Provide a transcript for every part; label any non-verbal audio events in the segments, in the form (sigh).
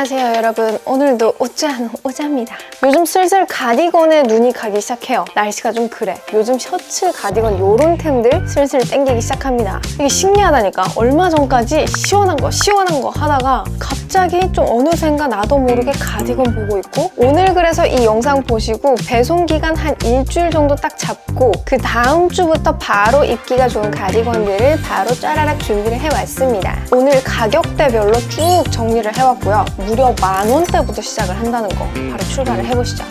안녕하세요 여러분. 오늘도 오자는 오자입니다. 요즘 슬슬 가디건에 눈이 가기 시작해요. 날씨가 좀 그래. 요즘 셔츠, 가디건 요런 템들 슬슬 땡기기 시작합니다. 이게 신기하다니까. 얼마 전까지 시원한 거 시원한 거 하다가 갑자기 좀 어느샌가 나도 모르게 가디건 보고 있고 오늘 그래서 이 영상 보시고 배송 기간 한 일주일 정도 딱 잡고 그 다음 주부터 바로 입기가 좋은 가디건들을 바로 짜라락 준비를 해왔습니다. 오늘 가격대별로 쭉 정리를 해왔고요 무려 만 원대부터 시작을 한다는 거 바로 출발을 해보시죠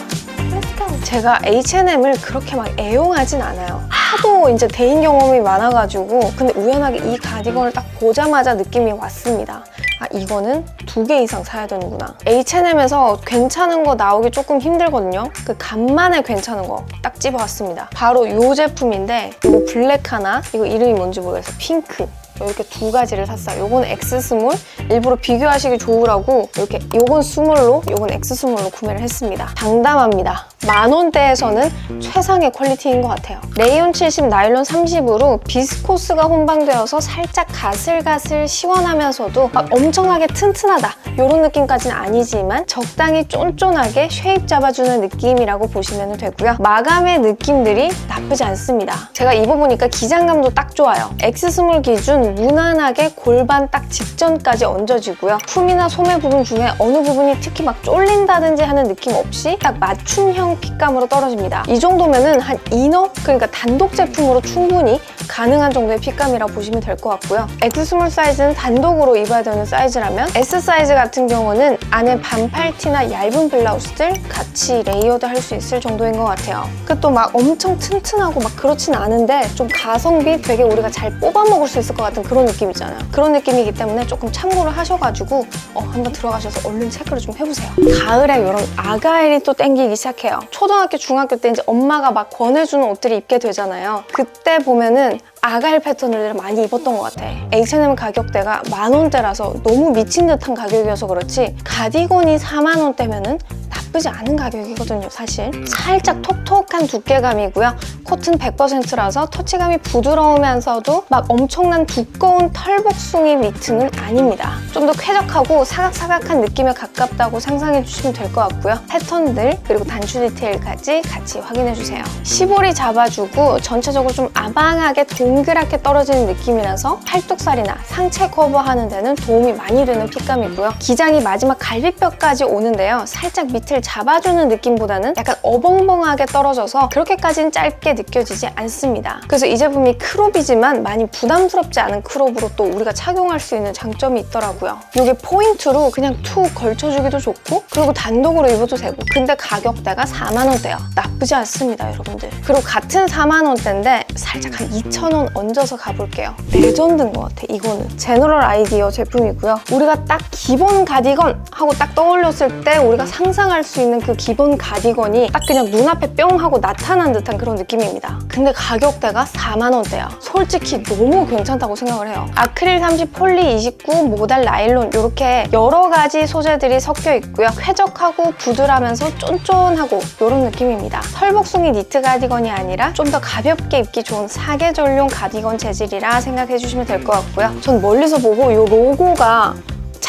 렛츠고. 제가 H&M을 그렇게 막 애용하진 않아요. 하도 이제 대인 경험이 많아가지고 근데 우연하게 이 가디건을 딱 보자마자 느낌이 왔습니다. 아 이거는 두 개 이상 사야 되는구나. H&M에서 괜찮은 거 나오기 조금 힘들거든요. 그 간만에 괜찮은 거 딱 집어왔습니다. 바로 이 제품인데 이거 블랙 하나, 이거 이름이 뭔지 모르겠어요. 핑크. 이렇게 두 가지를 샀어요. 요건 X 스몰, 일부러 비교하시기 좋으라고 이렇게 요건 스몰로, 요건 X 스몰로 구매를 했습니다. 장담합니다. 만 원대에서는 최상의 퀄리티인 것 같아요. 레이온 70, 나일론 30으로 비스코스가 혼방되어서 살짝 가슬가슬 시원하면서도 막 엄청나게 튼튼하다 이런 느낌까지는 아니지만 적당히 쫀쫀하게 쉐입 잡아주는 느낌이라고 보시면 되고요. 마감의 느낌들이 나쁘지 않습니다. 제가 입어보니까 기장감도 딱 좋아요. X 스몰 기준 무난하게 골반 딱 직전까지 얹어지고요. 품이나 소매 부분 중에 어느 부분이 특히 막 쫄린다든지 하는 느낌 없이 딱 맞춤형 핏감으로 떨어집니다. 이 정도면은 한 이너 그러니까 단독 제품으로 충분히 가능한 정도의 핏감이라 고 보시면 될 것 같고요. X 스몰 사이즈는 단독으로 입어야 되는 사이즈라면 S 사이즈 같은 경우는 안에 반팔티나 얇은 블라우스들 같이 레이어드 할 수 있을 정도인 것 같아요. 그 또 막 엄청 튼튼하고 막 그렇진 않은데 좀 가성비 되게 우리가 잘 뽑아 먹을 수 있을 것 같은 그런 느낌 있잖아요. 그런 느낌이기 때문에 조금 참고를 하셔가지고 어, 한번 들어가셔서 얼른 체크를 좀 해보세요. 가을에 이런 아가일이 또 땡기기 시작해요. 초등학교, 중학교 때 이제 엄마가 막 권해주는 옷들이 입게 되잖아요. 그때 보면은 아갈 패턴을 많이 입었던 것 같아. H&M 가격대가 만 원대라서 너무 미친 듯한 가격이어서 그렇지 가디건이 4만 원대면은 나쁘지 않은 가격이거든요, 사실. 살짝 톡톡한 두께감이고요. 코튼 100%라서 터치감이 부드러우면서도 막 엄청난 두꺼운 털복숭이 니트는 아닙니다. 좀 더 쾌적하고 사각사각한 느낌에 가깝다고 상상해 주시면 될 것 같고요. 패턴들 그리고 단추 디테일까지 같이 확인해 주세요. 시보리 잡아주고 전체적으로 좀 아방하게 동그랗게 떨어지는 느낌이라서 팔뚝살이나 상체 커버하는 데는 도움이 많이 되는 핏감이고요. 기장이 마지막 갈비뼈까지 오는데요. 살짝 밑을 잡아주는 느낌보다는 약간 어벙벙하게 떨어져서 그렇게까지는 짧게 느껴지지 않습니다. 그래서 이 제품이 크롭이지만 많이 부담스럽지 않은 크롭으로 또 우리가 착용할 수 있는 장점이 있더라고요. 이게 포인트로 그냥 툭 걸쳐주기도 좋고 그리고 단독으로 입어도 되고 근데 가격대가 4만 원대요. 나쁘지 않습니다, 여러분들. 그리고 같은 4만 원대인데 살짝 한 2천 원 얹어서 가볼게요. 레전드인 것 같아, 이거는. 제너럴 아이디어 제품이고요. 우리가 딱 기본 가디건 하고 딱 떠올렸을 때 우리가 상상할 수 있는 그 기본 가디건이 딱 그냥 눈앞에 뿅 하고 나타난 듯한 그런 느낌 입니다. 근데 가격대가 4만 원대야. 솔직히 너무 괜찮다고 생각을 해요. 아크릴 30, 폴리 29, 모달 나일론 이렇게 여러 가지 소재들이 섞여 있고요. 쾌적하고 부드하면서 쫀쫀하고 이런 느낌입니다. 털복숭이 니트 가디건이 아니라 좀 더 가볍게 입기 좋은 사계절용 가디건 재질이라 생각해 주시면 될 것 같고요. 전 멀리서 보고 이 로고가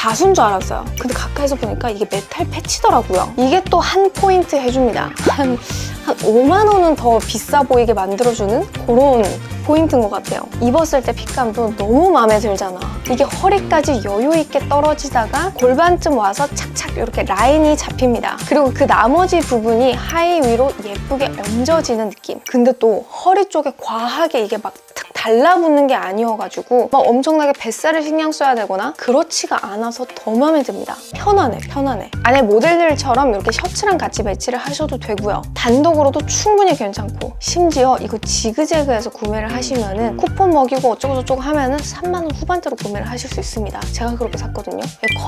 자수인 줄 알았어요. 근데 가까이서 보니까 이게 메탈 패치더라고요. 이게 또 한 포인트 해줍니다. 한, 한 5만 원은 더 비싸 보이게 만들어주는 그런 포인트인 것 같아요. 입었을 때 핏감도 너무 마음에 들잖아. 이게 허리까지 여유 있게 떨어지다가 골반쯤 와서 착착 이렇게 라인이 잡힙니다. 그리고 그 나머지 부분이 하의 위로 예쁘게 얹어지는 느낌. 근데 또 허리 쪽에 과하게 이게 막탁 달라붙는 게 아니어가지고 막 엄청나게 뱃살을 신경 써야 되거나 그렇지가 않아서 더 마음에 듭니다. 편안해, 편안해. 안에 모델들처럼 이렇게 셔츠랑 같이 매치를 하셔도 되고요. 단독으로도 충분히 괜찮고 심지어 이거 지그재그에서 구매를 하시면은 쿠폰 먹이고 어쩌고저쩌고 하면은 3만 원 후반대로 구매를 하실 수 있습니다. 제가 그렇게 샀거든요.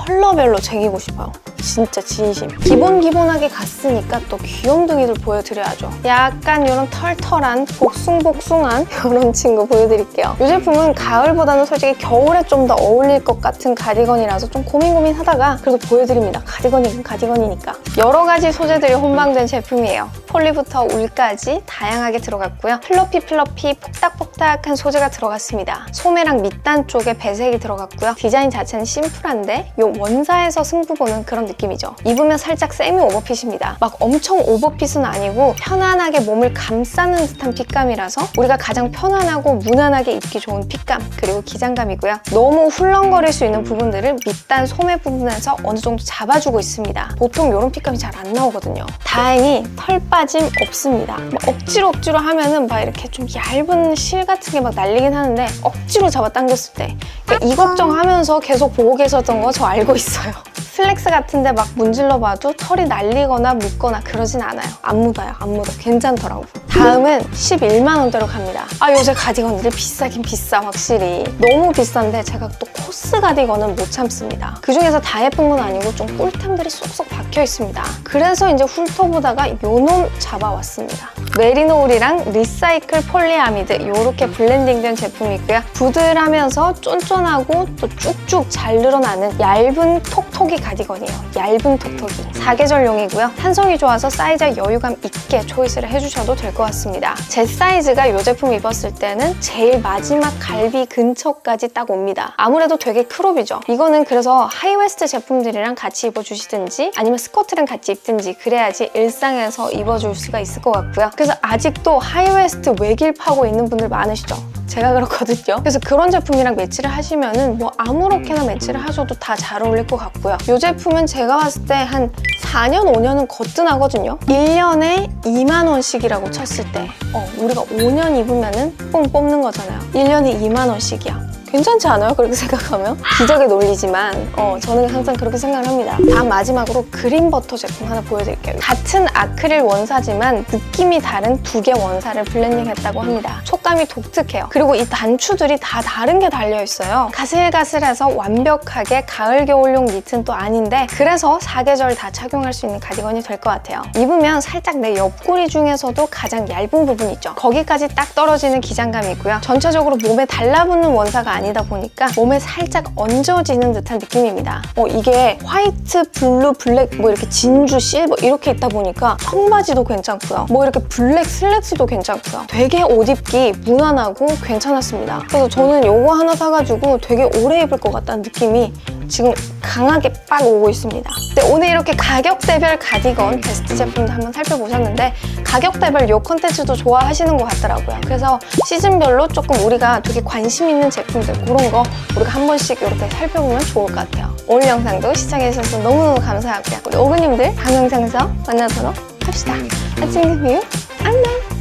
컬러별로 챙기고 싶어요. 진짜 진심. 기본 기본하게 갔으니까 또 귀염둥이들 보여드려야죠. 약간 이런 털털한 복숭복숭한 (laughs) 이런 친구 보여드릴게요. 이 제품은 가을보다는 솔직히 겨울에 좀 더 어울릴 것 같은 가디건이라서 좀 고민 고민 하다가 그래도 보여드립니다. 가디건이긴 가디건이니까. 여러 가지 소재들이 혼방된 제품이에요. 폴리부터 울까지 다양하게 들어갔고요. 플러피 플러피 폭닥폭닥한 소재가 들어갔습니다. 소매랑 밑단 쪽에 배색이 들어갔고요. 디자인 자체는 심플한데 이 원사에서 승부 보는 그런 느낌이죠. 입으면 살짝 세미 오버핏입니다. 막 엄청 오버핏은 아니고 편안하게 몸을 감싸는 듯한 핏감이라서 우리가 가장 편안하고 무난하게 입기 좋은 핏감 그리고 기장감이고요. 너무 훌렁거릴 수 있는 부분들을 밑단 소매 부분에서 어느 정도 잡아주고 있습니다. 보통 이런 핏감이 잘 안 나오거든요. 다행히 털 빠짐 없습니다. 막 억지로 억지로 하면은 막 이렇게 좀 얇은 실 같은 게 막 날리긴 하는데 억지로 잡아 당겼을 때 그러니까 이 걱정하면서 계속 보고 계셨던 거 저 알고 있어요. (laughs) 플렉스 같은데 막 문질러 봐도 털이 날리거나 묻거나 그러진 않아요. 안 묻어요. 안 묻어. 괜찮더라고. 다음은 11만 원대로 갑니다. 아 요새 가디건들이 비싸긴 비싸 확실히. 너무 비싼데 제가 또 코스 가디건은 못 참습니다. 그 중에서 다 예쁜 건 아니고 좀 꿀템들이 쏙쏙 박혀 있습니다. 그래서 이제 훑어보다가 요놈 잡아왔습니다. 메리노 울이랑 리사이클 폴리아미드 이렇게 블렌딩된 제품이고요. 부들하면서 쫀쫀하고 또 쭉쭉 잘 늘어나는 얇은 톡톡이 가디건이에요. 얇은 톡톡이. 사계절용이고요. 탄성이 좋아서 사이즈 여유감 있게 초이스를 해주셔도 될 것 같습니다. 제 사이즈가 이 제품 입었을 때는 제일 마지막 갈비 근처까지 딱 옵니다. 아무래도 되게 크롭이죠. 이거는 그래서 하이웨스트 제품들이랑 같이 입어주시든지 아니면 스커트랑 같이 입든지 그래야지 일상에서 입어줄 수가 있을 것 같고요. 그래서 아직도 하이웨스트 외길 파고 있는 분들 많으시죠? 제가 그렇거든요. 그래서 그런 제품이랑 매치를 하시면은 뭐 아무렇게나 매치를 하셔도 다 잘 어울릴 것 같고요. 이 제품은 제가 봤을 때 한 4년, 5년은 거뜬하거든요. 1년에 2만 원씩이라고 쳤을 때 어, 우리가 5년 입으면은 뽕 뽑는 거잖아요. 1년에 2만 원씩이야. 괜찮지 않아요? 그렇게 (laughs) 생각하면? 기적의 논리지만 어, 저는 항상 그렇게 생각을 합니다. 다음 마지막으로 그린 버터 제품 하나 보여드릴게요. 같은 아크릴 원사지만 느낌이 다른 두 개 원사를 블렌딩했다고 합니다. 촉감이 독특해요. 그리고 이 단추들이 다 다른 게 달려있어요. 가슬가슬해서 완벽하게 가을 겨울용 니트는 또 아닌데 그래서 사계절 다 착용할 수 있는 가디건이 될 것 같아요. 입으면 살짝 내 옆구리 중에서도 가장 얇은 부분 있죠. 거기까지 딱 떨어지는 기장감이 있고요. 전체적으로 몸에 달라붙는 원사가 아니 다 보니까 몸에 살짝 얹어지는 듯한 느낌입니다. 어, 이게 화이트, 블루, 블랙, 뭐 이렇게 진주, 실버 이렇게 있다 보니까 청바지도 괜찮고요. 뭐 이렇게 블랙 슬랙스도 괜찮고요. 되게 옷 입기 무난하고 괜찮았습니다. 그래서 저는 요거 하나 사가지고 되게 오래 입을 것 같다는 느낌이 지금 강하게 빡 오고 있습니다. 네, 오늘 이렇게 가격대별 가디건 베스트 제품들 한번 살펴보셨는데 가격대별 요 컨텐츠도 좋아하시는 것 같더라고요. 그래서 시즌별로 조금 우리가 되게 관심 있는 제품들 그런 거 우리가 한 번씩 이렇게 살펴보면 좋을 것 같아요. 오늘 영상도 시청해주셔서 너무너무 감사하고요. 우리 오그님들 다음 영상에서 만나도록 합시다. 아침 뷰 안녕!